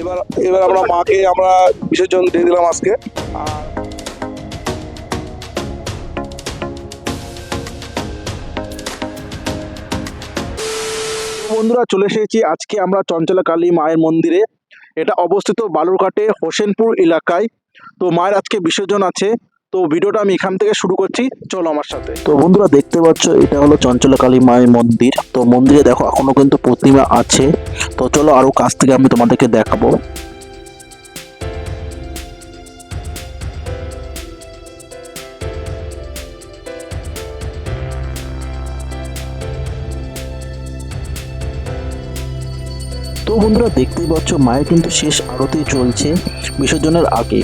এবার এবার আমরা মাকে আমরা বিসর্জন দিয়ে দিলাম আজকে। আর বন্ধুরা, চলে এসেছি আজকে আমরা চঞ্চলা কালী মায়ের মন্দিরে। এটা অবস্থিত বালুরঘাটে হোসেনপুর এলাকায়। তো মায়ের আজকে বিসর্জন আছে। তো ভিডিওটা আমি এখান থেকে শুরু করছি। চলো আমার সাথে। তো বন্ধুরা দেখতে পাচ্ছ, এটা হলো চঞ্চলা কালী মায়ের মন্দির। তো মন্দিরে দেখো, এখনও কিন্তু প্রতিমা আছে। তো চলো আরও কাছ থেকে আমি তোমাদেরকে দেখাবো। তো বন্ধুরা দেখতেই পাচ্ছ, মায়ের কিন্তু শেষ আরতি চলছে বিসর্জনের আগে।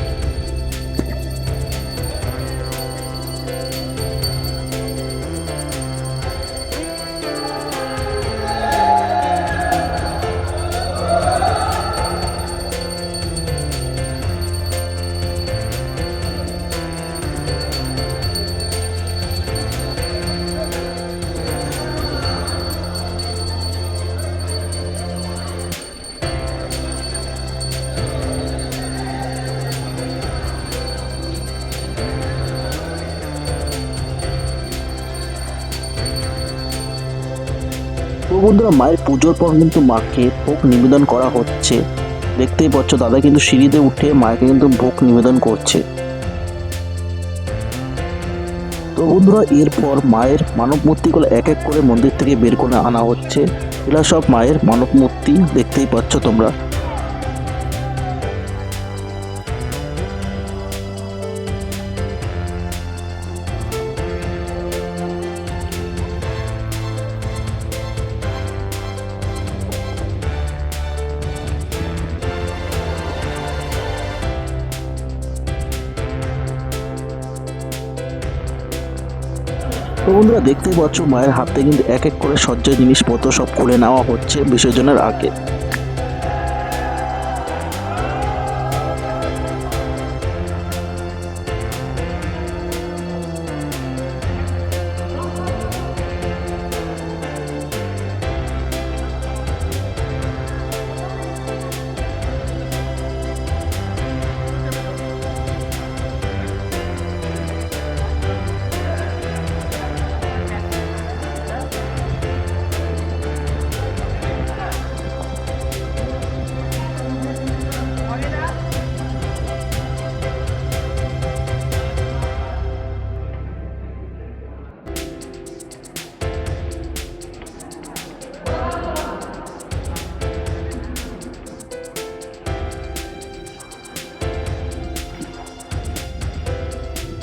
বন্ধুরা মায়ের পুজোর পর কিন্তু মাকে ভোগ নিবেদন করা হচ্ছে। দেখতেই পাচ্ছ, দাদা কিন্তু সিঁড়িতে উঠে মাকে কিন্তু ভোগ নিবেদন করছে। তো বন্ধুরা, এরপর মায়ের মানব মূর্তিগুলো এক এক করে মন্দির থেকে বের করে আনা হচ্ছে। এরা সব মায়ের মানব মূর্তি দেখতেই পাচ্ছ তোমরা। বন্ধুরা দেখতেই পাচ্ছ মায়ের হাতে কিন্তু এক এক করে সজ্জা জিনিসপত্র সব খুলে নেওয়া হচ্ছে বিসর্জনের আগে।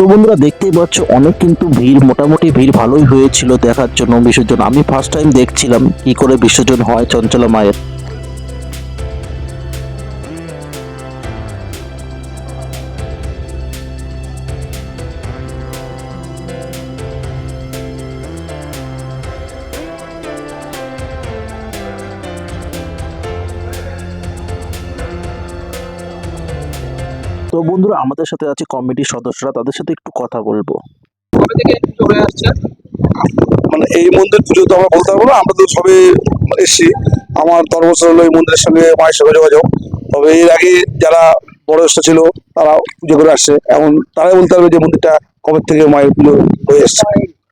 তো বন্ধুরা দেখতেই পাচ্ছ, অনেক কিন্তু ভিড়, মোটামুটি ভিড় ভালোই হয়েছিল দেখার জন্য বিসর্জন। আমি ফার্স্ট টাইম দেখছিলাম কি করে বিসর্জন হয় চঞ্চলা মায়ের। বন্ধুরা আমাদের সাথে আছে কমিটির সদস্যরা তাদের সাথে একটু কথা বলব। চলে আসছে? মানে এই মন্দির পুজো তো আমরা বলতে পারব না আমরা তো সবে এসেছি। আমার দশ বছর হলো এই মন্দিরের সঙ্গে মায়ের সঙ্গে যোগাযোগ। তবে এর আগে যারা বড় জ্যেষ্ঠ ছিল তারা পুজো করে আসছে। এমন তারাই বলতে পারবে যে মন্দিরটা কবে থেকে মায়ের পুজো হয়ে এসছে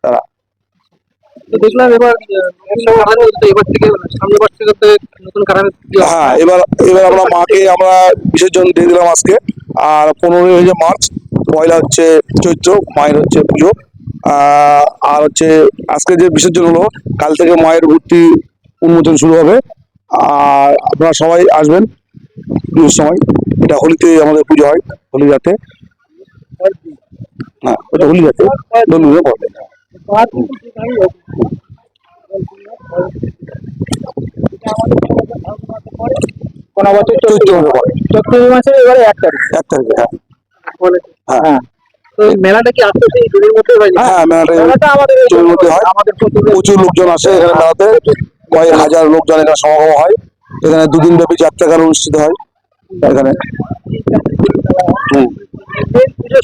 তারা। দেখলাম এবার বলতে এবার থেকে সামনের বার থেকে নতুন হ্যাঁ এবার এবার আমরা মাকে আমরা বিসর্জন দিয়ে দিলাম আজকে। আর পনেরোই হচ্ছে মার্চ, পয়লা হচ্ছে চৈত্র, মায়ের হচ্ছে পুজো। আর হচ্ছে আজকে যে বিসর্জন হলো, কাল থেকে মায়ের ভর্তি উন্মোচন শুরু হবে। আর আপনারা সবাই আসবেন পুজোর সময়। এটা হোলিতে আমাদের পুজো হয়, হোলি রাতে। হ্যাঁ ওটা হোলি রাতে। রাতে কোন বছর চৈত্র মাসে পড়ে চৈত্র মাসের এবারে এক তারিখ। এক তারিখে হ্যাঁ। হ্যাঁ। হ্যাঁ। এই মেলাটা কি আসতে সেই মধ্যে হয় হ্যাঁ মেলাটা আমাদের মধ্যে হয়। আমাদের প্রচুর লোকজন আসে এখানে মেলাতে। কয়েক হাজার লোকজন এখানে সমাগম হয়। এখানে দুদিন ব্যাপী যাত্রা অনুষ্ঠিত হয় এখানে।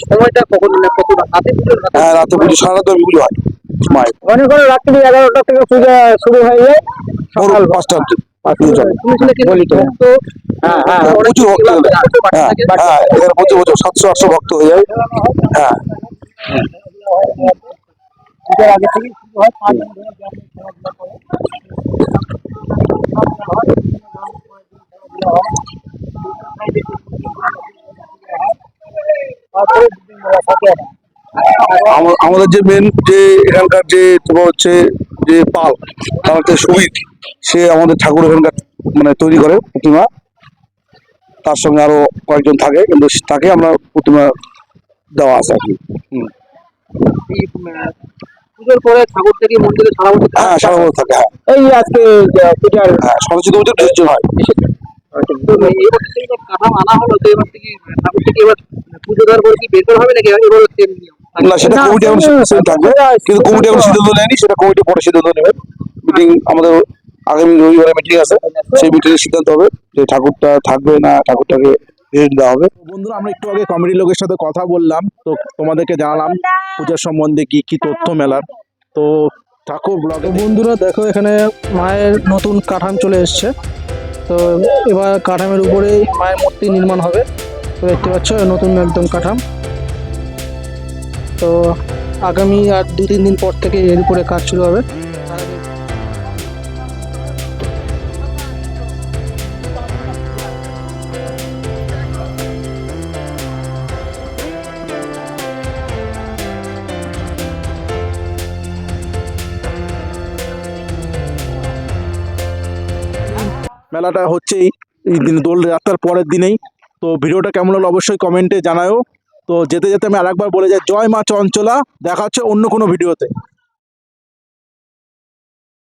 সময়টা কখন না কত হাতে হ্যাঁ রাতে পুজো সারা রাত পুজো হয়। মনে করো রাত্রি এগারোটা থেকে পূজা শুরু হয়ে যায়। সকাল পাঁচটা পুজো সাতশো আটশো ভক্ত হয়ে যায় হ্যাঁ। আমাদের যে মেন যে এখানকার যে তোমার হচ্ছে যে পাল তার সুমিত সে আমাদের ঠাকুর এখানকার মানে তৈরি করে প্রতিমা। তার সঙ্গে আরও কয়েকজন থাকে কিন্তু তাকে আমরা প্রতিমা দেওয়া আছে আর কি। হুম। পুজোর পরে ঠাকুর থেকে মন্দিরে সারা বছর হ্যাঁ সারা বছর থাকে হ্যাঁ। এই আজকে পূজার হ্যাঁ সরস্বতী হয়। কাঠাম আনা হলো তো এবার থেকে ঠাকুর থেকে এবার পুজো দেওয়ার পরে কি বের করা হবে নাকি? এবার না সেটা কমিটি এখন same থাকবে কিন্তু কমিটি এখন সিদ্ধান্ত নেয়নি সেটা কমিটি পরে সিদ্ধান্ত নেবে। মিটিং আমাদের আগামী রবিবারে মিটিং আছে সেই মিটিংয়ে সিদ্ধান্ত হবে যে ঠাকুরটা থাকবে না ঠাকুরটাকে দেওয়া হবে। বন্ধুরা আমরা একটু আগে কমেডি লোকের সাথে কথা বললাম তো তোমাদেরকে জানালাম পূজার সম্বন্ধে কি কি তথ্য মেলার। তো থাকো ব্লগে বন্ধুরা দেখো এখানে মায়ের নতুন কাঠাম চলে এসছে। তো এবার কাঠামের উপরেই মায়ের মূর্তি নির্মাণ হবে। তো দেখতে পাচ্ছ নতুন একদম কাঠাম। তো আগামী আর দু, তিন দিন পর থেকে এর উপরে কাজ শুরু হবে। মেলাটা হচ্ছেই দোল যাত্রার পরের দিনেই। তো ভিডিওটা কেমন হলো অবশ্যই কমেন্টে জানাও তো যেতে যেতে আমি আরেকবার বলে যাই, জয় মা চঞ্চলা, দেখা হচ্ছে অন্য কোনো ভিডিওতে